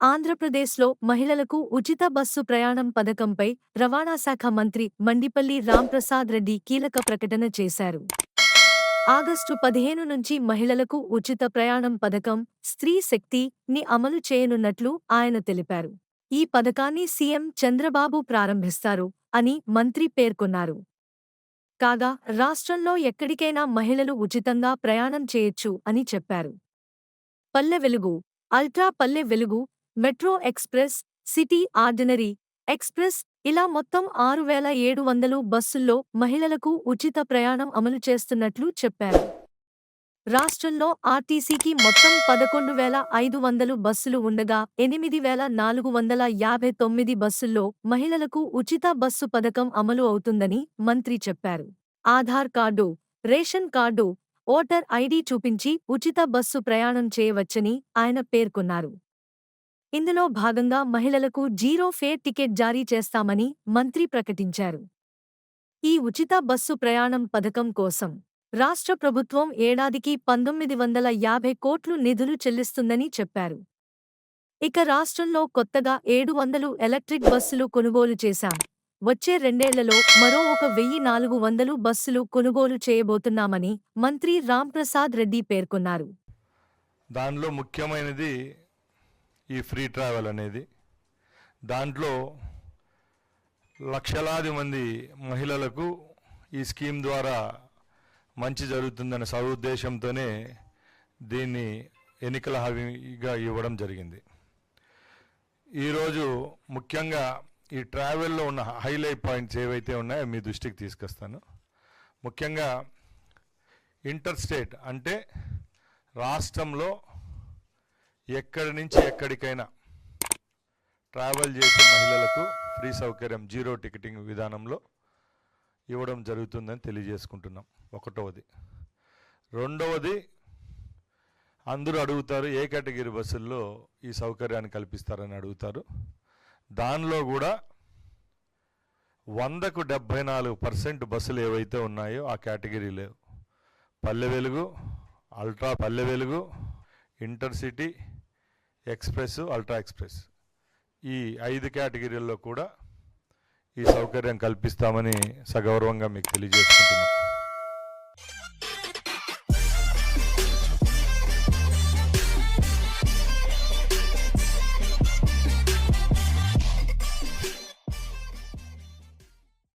ఆంధ్రప్రదేశ్లో మహిళలకు ఉచిత బస్సు ప్రయాణం పథకంపై రవాణా శాఖ మంత్రి మండిపల్లి రాంప్రసాద్ రెడ్డి కీలక ప్రకటన చేశారు. ఆగస్టు పదిహేను నుంచి మహిళలకు ఉచిత ప్రయాణం పథకం స్త్రీ శక్తి ని అమలు చేయనున్నట్లు ఆయన తెలిపారు. ఈ పథకాన్ని సీఎం చంద్రబాబు ప్రారంభిస్తారు అని మంత్రి పేర్కొన్నారు. కాగా రాష్ట్రంలో ఎక్కడికైనా మహిళలు ఉచితంగా ప్రయాణం చేయొచ్చు అని చెప్పారు. పల్లె Velugu ultra Palle Velugu metro express city ordinary express ఇలా మొత్తం ఆరు వేల ఏడు వందలు బస్సుల్లో మహిళలకు ఉచిత ప్రయాణం అమలు చేస్తున్నట్లు చెప్పారు. రాష్ట్రంలో ఆర్టీసీకి మొత్తం పదకొండు వేల ఐదు వందలు బస్సులు ఉండగా ఎనిమిది వేల నాలుగు వందల యాభై తొమ్మిది బస్సుల్లో మహిళలకు ఉచిత బస్సు పథకం అమలు అవుతుందని మంత్రి చెప్పారు. Aadhaar card ration card voter ID చూపించి ఉచిత బస్సు ప్రయాణం చేయవచ్చని ఆయన పేర్కొన్నారు. ఇందులో భాగంగా మహిళలకు జీరో ఫేర్ టికెట్ జారీ చేస్తామని మంత్రి ప్రకటించారు. ఈ ఉచిత బస్సు ప్రయాణం పథకం కోసం రాష్ట్ర ప్రభుత్వం ఏడాదికి పంతొమ్మిది వందల యాభై కోట్లు నిధులు చెల్లిస్తుందని చెప్పారు. ఇక రాష్ట్రంలో కొత్తగా ఏడు వందలు ఎలక్ట్రిక్ బస్సులు కొనుగోలు చేశాం. వచ్చే రెండేళ్ళలో మరో ఒక వెయ్యి నాలుగు వందలు బస్సులు కొనుగోలు చేయబోతున్నామని మంత్రి రాంప్రసాద్ రెడ్డి పేర్కొన్నారు. దానిలో ముఖ్యమైనది ఈ ఫ్రీ ట్రావెల్ అనేది. దాంట్లో లక్షలాది మంది మహిళలకు ఈ స్కీమ్ ద్వారా మంచి జరుగుతుందనే సదుద్దేశంతోనే దీన్ని ఎన్నికల హామీగా ఇవ్వడం జరిగింది. ఈరోజు ముఖ్యంగా ఈ ట్రావెల్లో ఉన్న హైలైట్ పాయింట్స్ ఏవైతే ఉన్నాయో మీ దృష్టికి తీసుకొస్తాను. ముఖ్యంగా ఇంటర్ స్టేట్ అంటే రాష్ట్రంలో ఎక్కడి నుంచి ఎక్కడికైనా ట్రావెల్ చేసే మహిళలకు ఫ్రీ సౌకర్యం జీరో టికెటింగ్ విధానంలో ఇవ్వడం జరుగుతుందని తెలియజేసుకుంటున్నాం. ఒకటవది. రెండవది అందరూ అడుగుతారు ఏ కేటగిరీ బస్సుల్లో ఈ సౌకర్యాన్ని కల్పిస్తారని అడుగుతారు. దానిలో కూడా వందకు డెబ్భై నాలుగు పర్సెంట్ బస్సులు ఏవైతే ఉన్నాయో ఆ కేటగిరీలో పల్లె వెలుగు అల్ట్రా పల్లె వెలుగు ఇంటర్సిటీ ఎక్స్ప్రెస్ అల్ట్రా ఎక్స్ప్రెస్. ఈ ఐదు కేటగిరీల్లో కూడా ఈ సౌకర్యం కల్పిస్తామని సగౌరవంగా మీకు తెలియజేసుకుంటున్నాం.